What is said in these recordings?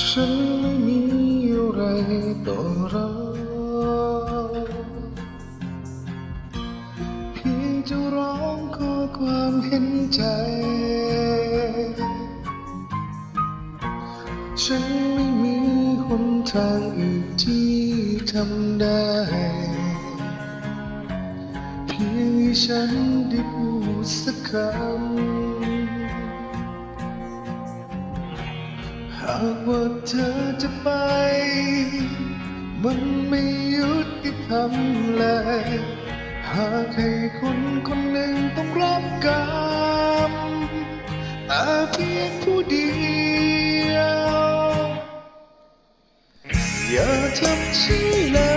ฉันไม่มีอะไรต่อเราเพียงจะร้องขอความเห็นใจ ฉันไม่มีหนทางอื่นที่ทำได้ เพียงให้ฉันได้พูดสักคำ หากว่าเธอจะไป มันไม่ยุติธรรมเลย หากให้คนคนหนึ่งต้องรับกรรมแต่เพียงผู้เดียว อย่าทำฉันเลย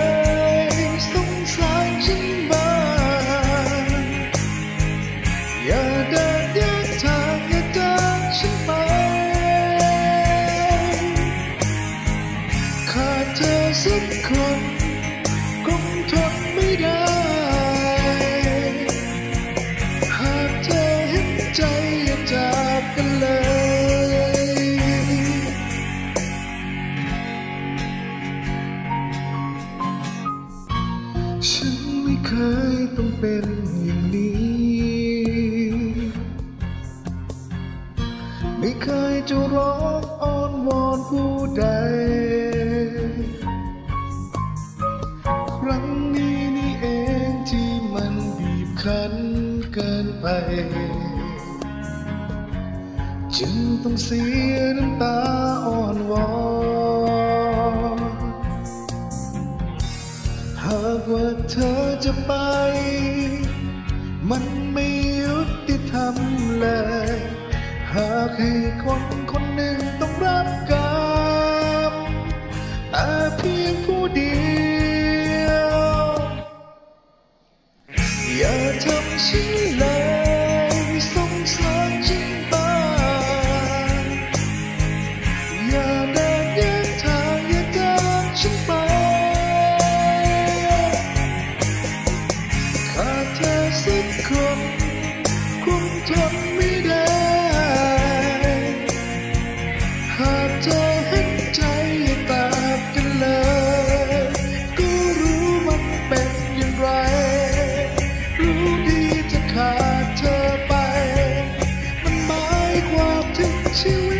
ได้หากเธอเห็นใจอย่าจากกันเลยฉันไม่เคยต้องเป็นอย่างนี้ ไม่เคยจะร้องอ้อนวอนผู้ใด จึงต้องเสียน้ำตาอ่อนวอนหากว่าเธอจะไป มันไม่ยุติธรรมเลย หากให้คนคนหนึ่งต้องรับกรรมแต่เพียงผู้เดียว อย่าทำฉัน cakewalk to chew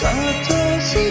Kata si